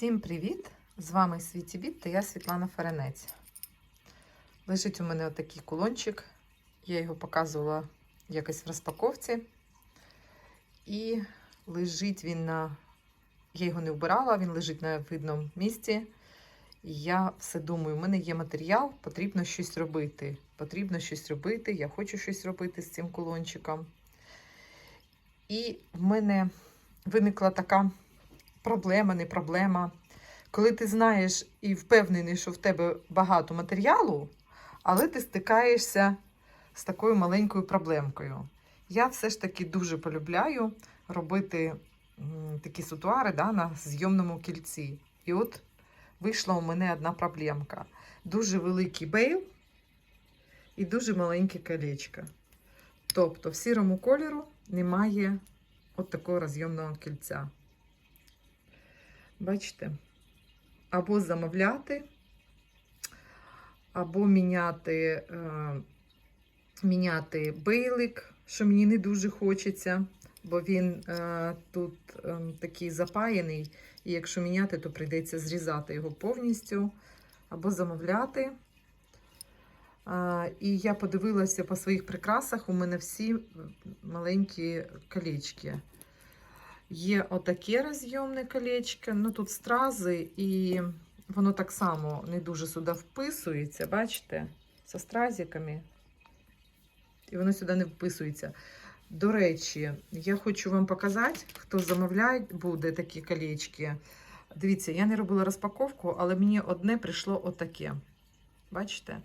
Всім привіт! З вами Світі Біт та я Світлана Ференець. Лежить у мене отакий кулончик. Я його показувала якось в розпаковці. І лежить він на. Я його не вбирала, він лежить на видному місці. І я все думаю, у мене є матеріал, потрібно щось робити. Потрібно щось робити, я хочу щось робити з цим кулончиком. І в мене виникла така проблема, не проблема. Коли ти знаєш і впевнений, що в тебе багато матеріалу, але ти стикаєшся з такою маленькою проблемкою. Я все ж таки дуже полюбляю робити такі сутуари да, на зйомному кільці. І от вийшла у мене одна проблемка. Дуже великий бейл і дуже маленьке колечко. Тобто в сірому кольору немає от такого розйомного кільця. Бачите? Або замовляти, або міняти, е, міняти бейлик, що мені не дуже хочеться, бо він е, тут е, такий запаяний, і якщо міняти, то прийдеться зрізати його повністю, або замовляти. Е, і я подивилася по своїх прикрасах, у мене всі маленькі колечки. Є отаке розйомне колечко, ну тут стрази, і воно так само не дуже сюди вписується, бачите, зі стразиками. І воно сюди не вписується. До речі, я хочу вам показати, хто замовляє, буде такі колечки. Дивіться, я не робила розпаковку, але мені одне прийшло отаке. Бачите?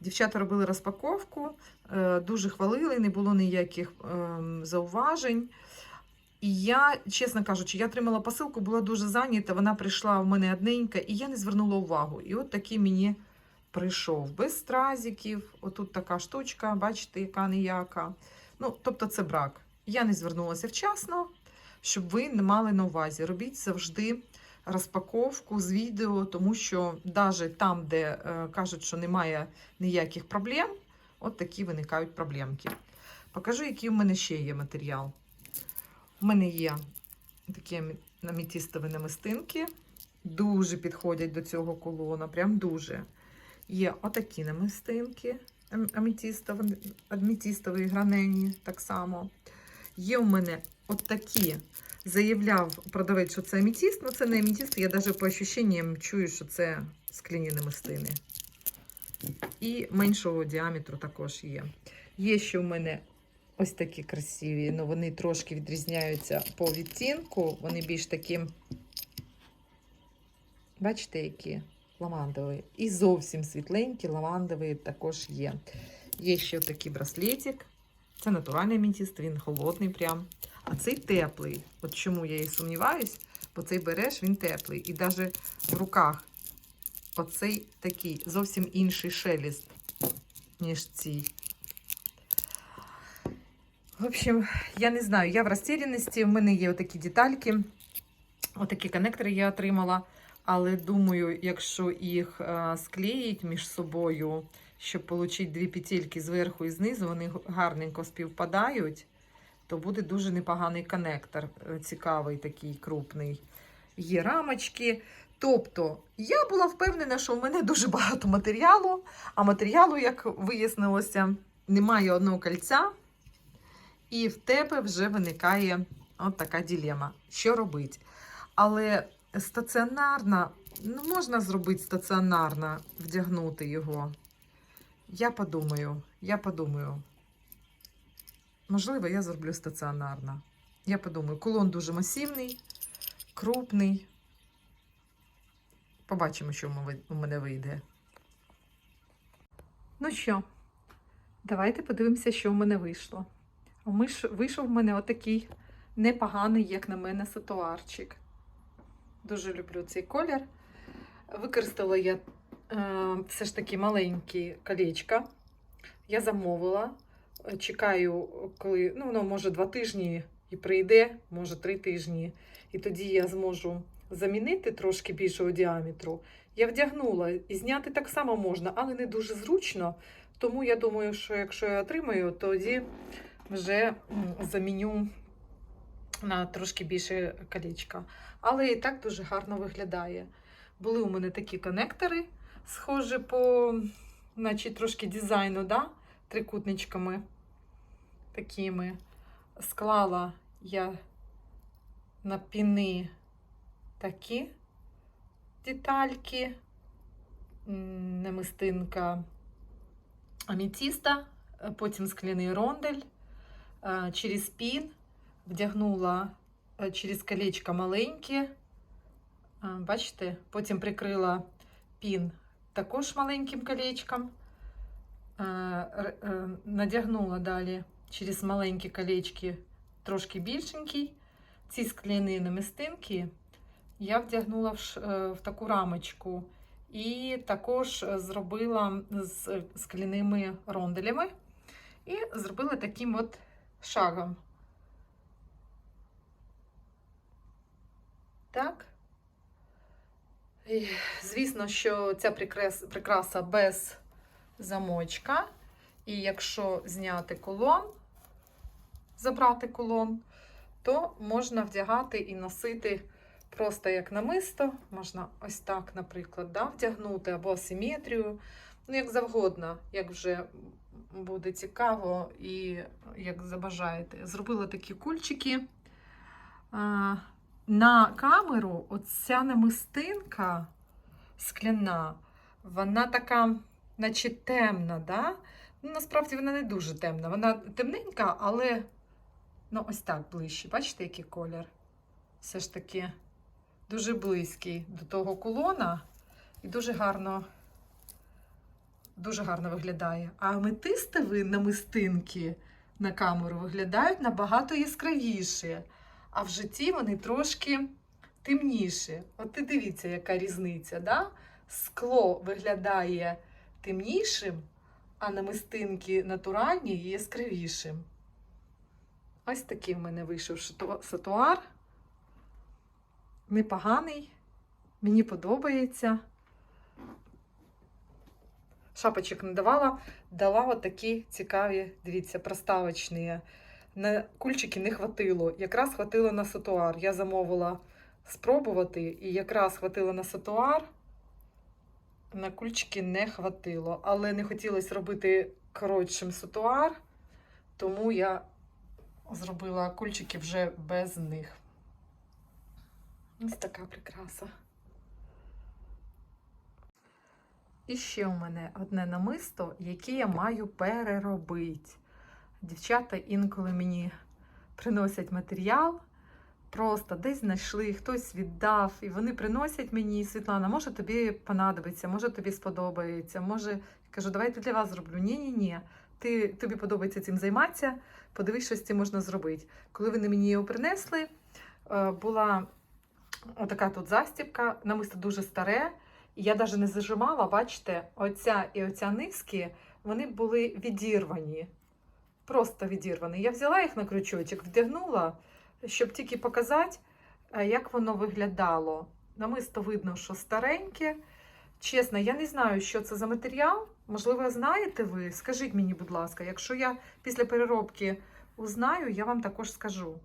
Дівчата робили розпаковку, е, дуже хвалили, не було ніяких ем, зауважень. І я, чесно кажучи, я отримала посилку, була дуже зайнята, вона прийшла в мене одненька, і я не звернула увагу. І от такий мені прийшов. Без стразиків, отут така штучка, бачите, яка ніяка. Ну, тобто це брак. Я не звернулася вчасно, щоб ви не мали на увазі. Робіть завжди розпаковку з відео, тому що навіть там, де е, кажуть, що немає ніяких проблем, от такі виникають проблемки. Покажу, який у мене ще є матеріал. У мене є такі амітістові намистинки. Дуже підходять до цього колона, прям дуже. Є отакі намистинки ам- амітістові, амітістові гранені так само. Є у мене отакі. Заявляв продавець, що це амітіст, але це не амітіст. Я навіть по ощущенням чую, що це скляні намистини. І меншого діаметру також є. Є ще у мене ось такі красиві, але вони трошки відрізняються по відтінку. Вони більш такі, бачите, які лавандові. І зовсім світленькі, лавандові також є. Є ще такий браслетик. Це натуральний амітіст, він холодний прям. А цей теплий. От чому я і сумніваюсь, бо цей береш, він теплий. І навіть в руках оцей такий зовсім інший шеліст, ніж цей. В общем, я не знаю, я в розтеряності, в мене є отакі детальки, отакі коннектори я отримала. Але думаю, якщо їх е, склеїть між собою, щоб отримати дві петельки зверху і знизу, вони гарненько співпадають, то буде дуже непоганий коннектор, е, цікавий такий крупний. Є рамочки. Тобто, я була впевнена, що в мене дуже багато матеріалу, а матеріалу, як вияснилося, немає одного кольця. І в тебе вже виникає от така ділема. Що робити? Але стаціонарно, ну, можна зробити стаціонарно, вдягнути його. Я подумаю, я подумаю. Можливо, я зроблю стаціонарно. Я подумаю, кулон дуже масивний, крупний. Побачимо, що у мене вийде. Ну що, давайте подивимося, що в мене вийшло. Вийшов в мене отакий непоганий, як на мене, ситуарчик. Дуже люблю цей колір. Використала я е, все ж таки маленькі колечка. Я замовила. Чекаю, коли ну, воно може два тижні і прийде, може три тижні. І тоді я зможу замінити трошки більшого діаметру. Я вдягнула і зняти так само можна, але не дуже зручно. Тому я думаю, що якщо я отримаю, тоді вже заміню на трошки більше колечка. але і так дуже гарно виглядає. Були у мене такі конектори, схожі по, наче трошки дизайну, да? трикутничками такими. Склала я на піни такі детальки, намистинка амітіста, потім скляний рондель, через пін вдягнула через колечко маленьке. Бачите, потім прикрила пін також маленьким колечком. Надягнула далі через маленькі колечки трошки більшенький. Ці скляні намистинки я вдягнула в, е, в таку рамочку і також зробила з е, скляними ронделями і зробила таким от шагом. Так. І, звісно, що ця прикраса без замочка. І якщо зняти кулон, забрати кулон, то можна вдягати і носити просто як намисто. Можна ось так, наприклад, да, вдягнути або асиметрію. Ну, як завгодно, як вже буде цікаво і як забажаєте. Зробила такі кульчики. На камеру оця намистинка скляна, вона така, наче темна, да? Ну, насправді вона не дуже темна. Вона темненька, але ну, ось так ближче. Бачите, який колір? Все ж таки дуже близький до того кулона і дуже гарно, дуже гарно виглядає. А аметистові намистинки на камеру виглядають набагато яскравіше, а в житті вони трошки темніші. От ти дивіться, яка різниця, да? Скло виглядає темнішим, а намистинки натуральні і яскравішим. Ось такий в мене вийшов сатуар. Непоганий, мені подобається. Шапочок не давала, дала от такі цікаві, дивіться, проставочні. На кульчики не хватило. Якраз хватило на сатуар. Я замовила спробувати, і якраз хватило на сатуар. На кульчики не хватило. Але не хотілося робити коротшим сатуар, тому я зробила кульчики вже без них. Ось така прикраса. І ще у мене одне намисто, яке я маю переробити. Дівчата інколи мені приносять матеріал, просто десь знайшли, хтось віддав, і вони приносять мені, Світлана, може тобі понадобиться, може тобі сподобається, може, я кажу, давайте для вас зроблю. Ні-ні-ні, ти, тобі подобається цим займатися, подивись, що з цим можна зробити. Коли вони мені його принесли, е, була отака тут застібка, намисто дуже старе. Я навіть не зажимала, бачите, оця і оця низки, вони були відірвані. Просто відірвані. Я взяла їх на крючочок, вдягнула, щоб тільки показати, е, як воно виглядало. Намисто видно, що стареньке. Чесно, я не знаю, що це за матеріал. Можливо, знаєте ви? Скажіть мені, будь ласка, якщо я після переробки узнаю, я вам також скажу.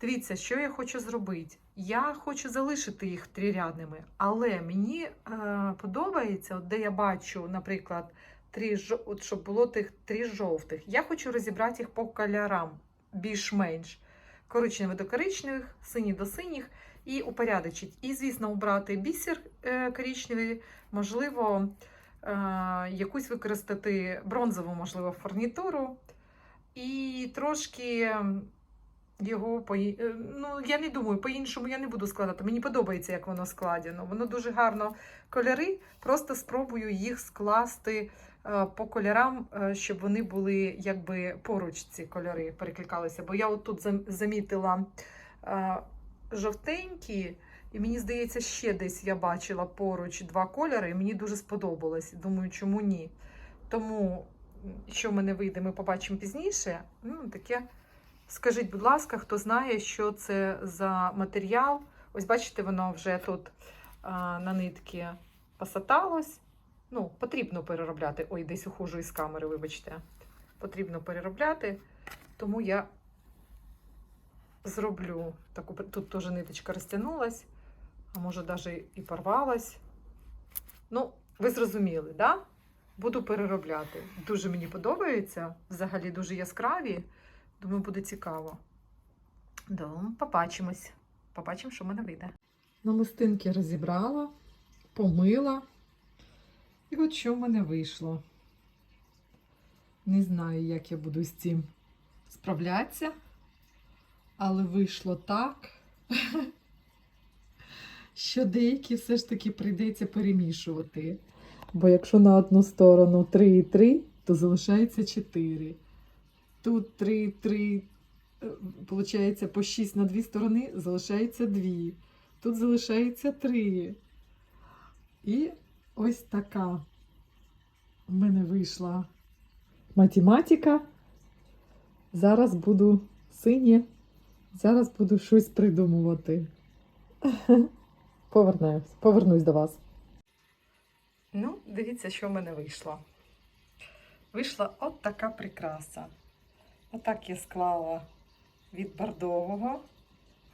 Дивіться, що я хочу зробити. Я хочу залишити їх трирядними, але мені е, подобається, от де я бачу, наприклад, три, от щоб було тих три жовтих. Я хочу розібрати їх по кольорам більш-менш. Коричневий до коричневих, сині до синіх і упорядочити. І, звісно, убрати бісер е, коричневий, можливо, е, якусь використати бронзову, можливо, фурнітуру. І трошки його по ну я не думаю, по-іншому я не буду складати. Мені подобається, як воно складено. Воно дуже гарно кольори. Просто спробую їх скласти е, по кольорам, е, щоб вони були якби поруч ці кольори перекликалися. Бо я отут зам- замітила е, жовтенькі, і мені здається, ще десь я бачила поруч два кольори, і мені дуже сподобалось. Думаю, чому ні. Тому, що в мене вийде, ми побачимо пізніше. Ну, таке. Скажіть, будь ласка, хто знає, що це за матеріал? Ось бачите, воно вже тут а, на нитки посаталось. Ну, потрібно переробляти. Ой, десь ухожу із камери, вибачте. Потрібно переробляти, тому я зроблю таку. Тут теж ниточка розтягнулась. а може навіть і порвалась. Ну, ви зрозуміли, да? Буду переробляти. Дуже мені подобається. Взагалі дуже яскраві. Думаю, буде цікаво. Да, побачимось. Побачимо, що в мене вийде. Намистинки розібрала, помила. І от що в мене вийшло. Не знаю, як я буду з цим справлятися, але вийшло так, що деякі все ж таки прийдеться перемішувати. Бо якщо на одну сторону 3,3, то залишається 4. Тут 3,3, виходить, по 6 на дві сторони залишається 2. Тут залишається 3. І ось така в мене вийшла математика. Зараз буду синє. Зараз буду щось придумувати. Повернусь, повернусь до вас. Ну, дивіться, що в мене вийшло. Вийшла от така прикраса. Отак я склала від бордового,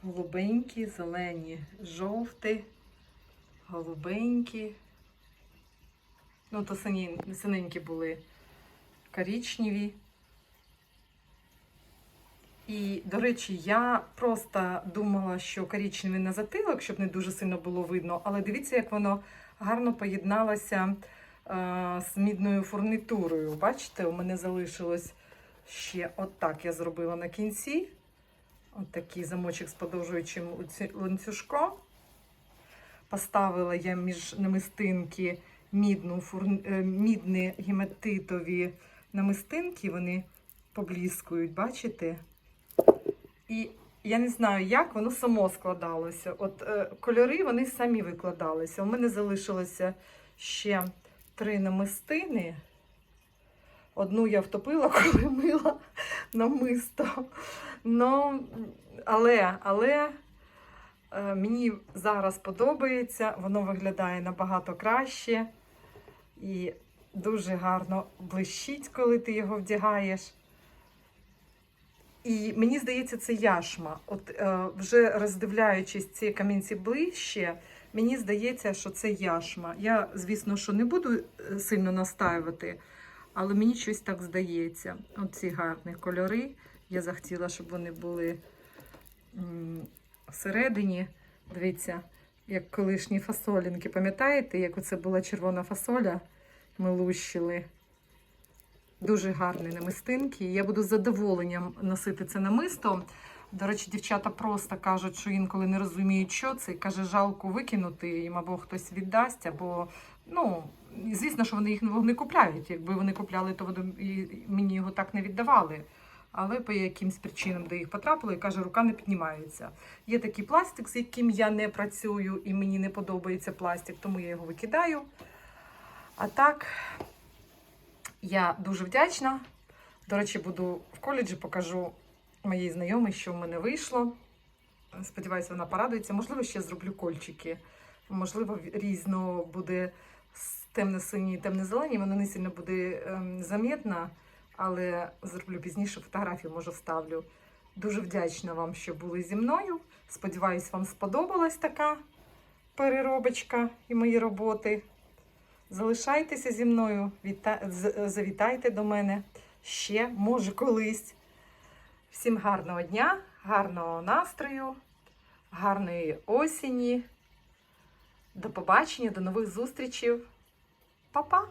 голубенькі, зелені, жовті, голубенькі. Ну, то синенькі були коричневі. І, до речі, я просто думала, що коричневий на затилок, щоб не дуже сильно було видно, але дивіться, як воно гарно поєдналося е, з мідною фурнітурою. Бачите, у мене залишилось ще отак я зробила на кінці. От такий замочок з подовжуючим ланцюжком. Поставила я між намистинки мідну, фурн... е, мідні гематитові намистинки, вони побліскують, бачите? І я не знаю, як воно само складалося. От е, кольори вони самі викладалися. У мене залишилося ще три намистини. Одну я втопила, коли мила намисто. Ну, але, але е, мені зараз подобається, воно виглядає набагато краще і дуже гарно блищить, коли ти його вдягаєш. І мені здається, це яшма. От е, вже роздивляючись ці камінці ближче, мені здається, що це яшма. Я, звісно, що не буду е, сильно настаювати, але мені щось так здається. Оці гарні кольори. Я захотіла, щоб вони були всередині. Дивіться, як колишні фасолінки. Пам'ятаєте, як оце була червона фасоля? Ми лущили. Дуже гарні намистинки. Я буду з задоволенням носити це намисто. До речі, дівчата просто кажуть, що інколи не розуміють, що це. і Каже, жалко викинути їм або хтось віддасть, або ну звісно, що вони їх не купляють. Якби вони купляли, то вони мені його так не віддавали. Але по якимсь причинам, де їх потрапило, і каже, рука не піднімається. Є такий пластик, з яким я не працюю, і мені не подобається пластик, тому я його викидаю. А так, я дуже вдячна. До речі, буду в коледжі, покажу моїй знайомій, що в мене вийшло. Сподіваюся, вона порадується. Можливо, ще зроблю кольчики. Можливо, різно буде темно-синій і темно-зеленій. Воно не сильно буде ем, замітно, але зроблю пізніше фотографію, може, вставлю. Дуже вдячна вам, що були зі мною. Сподіваюсь, вам сподобалась така переробочка і мої роботи. Залишайтеся зі мною, віта... завітайте до мене ще, може, колись. Всім гарного дня, гарного настрою, гарної осені. До побачення, до нових зустрічей. Па-па!